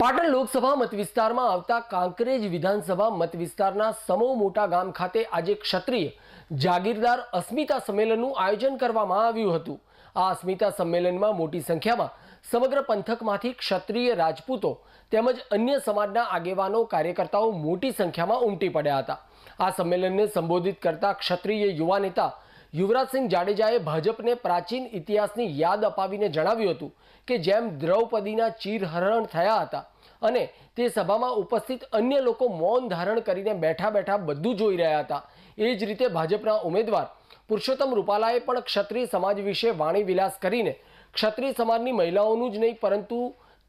પાટણ લોકસભા મત વિસ્તારમાં આવતા કાંકરેજ વિધાનસભા મત વિસ્તારના સમો મોટા ગામ ખાતે આજે ક્ષત્રિય જાગીરદાર અસ્મિતા સંમેલનનું આયોજન કરવામાં આવ્યું હતું. આ અસ્મિતા સંમેલનમાં મોટી સંખ્યામાં સમગ્ર પંથકમાંથી ક્ષત્રિય રાજપૂતો તેમજ અન્ય સમાજના આગેવાનો, કાર્યકર્તાઓ મોટી સંખ્યામાં ઉમટી પડ્યા હતા. આ સંમેલનને સંબોધિત કરતા ક્ષત્રિય યુવા નેતા યુવરાજસિંહ જાડેજાએ ભાજપને પ્રાચીન ઇતિહાસની યાદ અપાવીને જણાવ્યું હતું કે જેમ દ્રૌપદીના ચીરહરણ થયા હતા અને તે સભામાં ઉપસ્થિત અન્ય લોકો મૌન ધારણ કરીને બેઠા બેઠા બધું જોઈ રહ્યા હતા. એ જ રીતે ભાજપના ઉમેદવાર પુરુષોત્તમ રૂપાલાએ પણ ક્ષત્રિય સમાજ વિશે વાણી વિલાસ કરીને ક્ષત્રિય સમાજની મહિલાઓનું જ નહીં, પરંતુ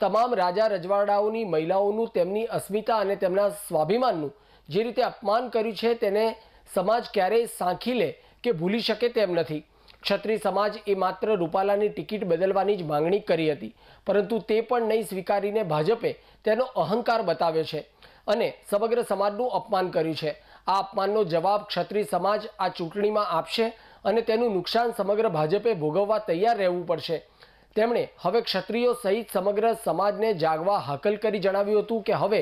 તમામ રાજા રજવાડાઓની મહિલાઓનું, તેમની અસ્મિતા અને તેમના સ્વાભિમાનનું જે રીતે અપમાન કર્યું છે તેને સમાજ ક્યારેય સાંખી લે કે ભૂલી શકે તેમ નથી. ક્ષત્રિય સમાજ એ માત્ર રૂપાલાની ટિકિટ બદલવાની જ માંગણી કરી હતી, પરંતુ તે પણ નહીં સ્વીકારીને ભાજપે તેનો અહંકાર બતાવ્યો છે અને સમગ્ર સમાજનું અપમાન કર્યું છે. આ અપમાનનો જવાબ ક્ષત્રિય સમાજ આ ચૂંટણીમાં આપશે અને તેનું નુકસાન સમગ્ર ભાજપે ભોગવવા તૈયાર રહેવું પડશે. તેમણે હવે ક્ષત્રિયો સહિત સમગ્ર સમાજને જાગવા હાકલ કરી જણાવ્યું હતું કે હવે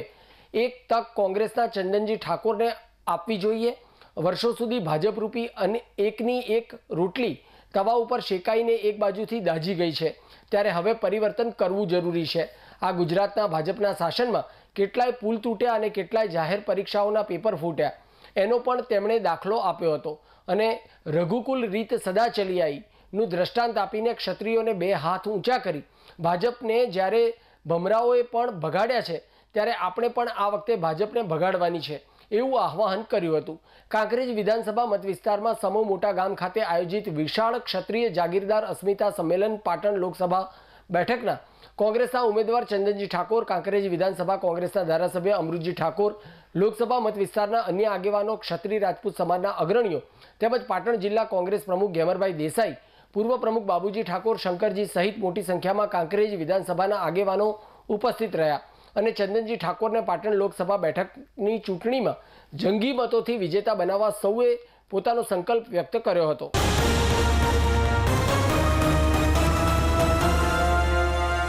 એક તક કોંગ્રેસના ચંદનજી ઠાકોરને આપવી જોઈએ. વર્ષો સુધી ભાજપરૂપી અને એકની એક રોટલી તવા ઉપર શેકાઈને એક બાજુથી દાઝી ગઈ છે. ત્યારે હવે પરિવર્તન કરવું જરૂરી છે. આ ગુજરાતના ભાજપના શાસનમાં કેટલાય પુલ તૂટ્યા અને કેટલાય જાહેર પરીક્ષાઓના પેપર ફૂટ્યા. એનો પણ તેમણે દાખલો આપ્યો હતો અને રઘુકુલ રીત સદા ચલી આવીનું દ્રષ્ટાંત આપીને ક્ષત્રિયોને બે હાથ ઊંચા કરી. ભાજપને જ્યારે ભમરાઓએ પણ ભગાડ્યા છે, ત્યારે આપણે પણ આ વખતે ભાજપને ભગાડવાની છે. એવું આહવાન કર્યું હતું. કાંકરેજ વિધાનસભા મત વિસ્તારમાં સમૂહ મોટા ગામ ખાતે આયોજિત વિશાળ ક્ષત્રિય જાગીરદાર અસ્મિતા સંમેલન પાટણ લોકસભા બેઠકના કોંગ્રેસના ઉમેદવાર ચંદનજી ઠાકોર, કાંકરેજ વિધાનસભા કોંગ્રેસના ધારાસભ્ય અમૃતજી ઠાકોર, લોકસભા મત વિસ્તારના અન્ય આગેવાનો ક્ષત્રિય રાજપૂત સમાજના અગ્રણીઓ તેમજ પાટણ જિલ્લા કોંગ્રેસ પ્રમુખ ગેમરભાઈ દેસાઈ, પૂર્વ પ્રમુખ બાબુજી ઠાકોર, શંકરજી સહિત મોટી સંખ્યામાં કાંકરેજ વિધાનસભાના આગેવાનો ઉપસ્થિત રહ્યા. અને ચંદનજી ઠાકોરને પાટણ લોકસભા બેઠકની ચૂંટણીમાં જંગી મતોથી વિજેતા બનાવવા સૌએ પોતાનો સંકલ્પ વ્યક્ત કર્યો હતો.